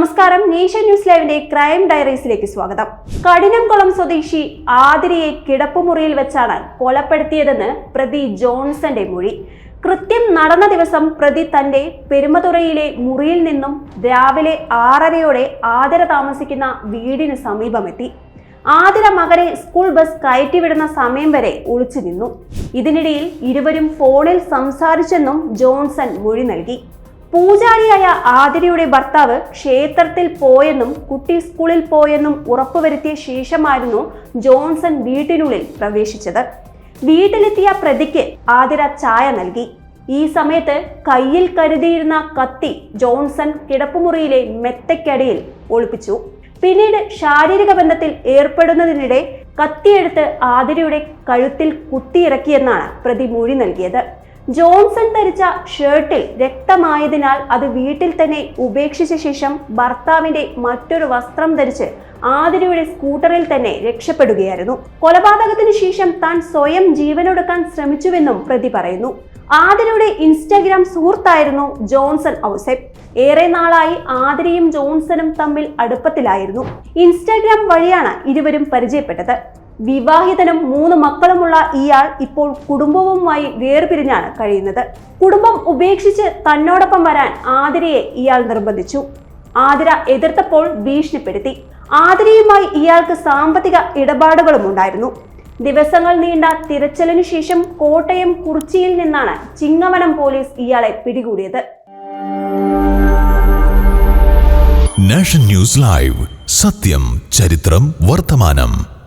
നമസ്കാരം. Nation news ലൈവിന്റെ crime ഡയറീസിലേക്ക് സ്വാഗതം. കഠിനംകുളം സ്വദേശി ആതിരയെ കിടപ്പുമുറിയിൽ വെച്ചാണ് കൊലപ്പെടുത്തിയതെന്ന് പ്രതി ജോൺസന്റെ മൊഴി. കൃത്യം നടന്ന ദിവസം പ്രതി തന്റെ പെരുമതുറയിലെ മുറിയിൽ നിന്നും രാവിലെ ആറരയോടെ ആതിര താമസിക്കുന്ന വീടിന് സമീപമെത്തി. ആതിര മകനെ സ്കൂൾ ബസ് കയറ്റിവിടുന്ന സമയം വരെ ഒളിച്ചു നിന്നു. ഇതിനിടയിൽ ഇരുവരും ഫോണിൽ സംസാരിച്ചെന്നും ജോൺസൺ മൊഴി നൽകി. പൂജാരിയായ ആതിരയുടെ ഭർത്താവ് ക്ഷേത്രത്തിൽ പോയെന്നും കുട്ടി സ്കൂളിൽ പോയെന്നും ഉറപ്പുവരുത്തിയ ശേഷമായിരുന്നു ജോൺസൺ വീട്ടിനുള്ളിൽ പ്രവേശിച്ചത്. വീട്ടിലെത്തിയ പ്രതിക്ക് ആതിര ചായ നൽകി. ഈ സമയത്ത് കയ്യിൽ കരുതിയിരുന്ന കത്തി ജോൺസൺ കിടപ്പുമുറിയിലെ മെത്തയ്ക്കടിയിൽ ഒളിപ്പിച്ചു. പിന്നീട് ശാരീരിക ബന്ധത്തിൽ ഏർപ്പെടുന്നതിനിടെ കത്തിയെടുത്ത് ആതിരയുടെ കഴുത്തിൽ കുത്തിയിറക്കിയെന്നാണ് പ്രതി മൊഴി നൽകിയത്. ജോൺസൺ ധരിച്ച ഷർട്ടിൽ രക്തമായതിനാൽ അത് വീട്ടിൽ തന്നെ ഉപേക്ഷിച്ച ശേഷം ഭർത്താവിന്റെ മറ്റൊരു വസ്ത്രം ധരിച്ച് ആതിരയുടെ സ്കൂട്ടറിൽ തന്നെ രക്ഷപ്പെടുകയായിരുന്നു. കൊലപാതകത്തിന് ശേഷം താൻ സ്വയം ജീവനൊടുക്കാൻ ശ്രമിച്ചുവെന്നും പ്രതി പറയുന്നു. ആതിരയുടെ ഇൻസ്റ്റാഗ്രാം സുഹൃത്തായിരുന്നു ജോൺസൺ ഔസെപ്പ്. ഏറെ നാളായി ആതിരയും ജോൺസണും തമ്മിൽ അടുപ്പത്തിലായിരുന്നു. ഇൻസ്റ്റാഗ്രാം വഴിയാണ് ഇരുവരും പരിചയപ്പെട്ടത്. വിവാഹിതനും മൂന്ന് മക്കളുമുള്ള ഇയാൾ ഇപ്പോൾ കുടുംബവുമായി വേർപിരിഞ്ഞാണ് കഴിയുന്നത്. കുടുംബം ഉപേക്ഷിച്ച് തന്നോടൊപ്പം വരാൻ ആതിരയെ ഇയാൾ നിർബന്ധിച്ചു. ആതിര എതിർത്തപ്പോൾ ഭീഷണിപ്പെടുത്തി. ആതിരയുമായി ഇയാൾക്ക് സാമ്പത്തിക ഇടപാടുകളും ഉണ്ടായിരുന്നു ദിവസങ്ങൾ നീണ്ട തിരച്ചിലിനു ശേഷം കോട്ടയം കുറിച്ചിയിൽ നിന്നാണ് ചിങ്ങവനം പോലീസ് ഇയാളെ പിടികൂടിയത്. Nation news live. സത്യം ചരിത്രം വർത്തമാനം.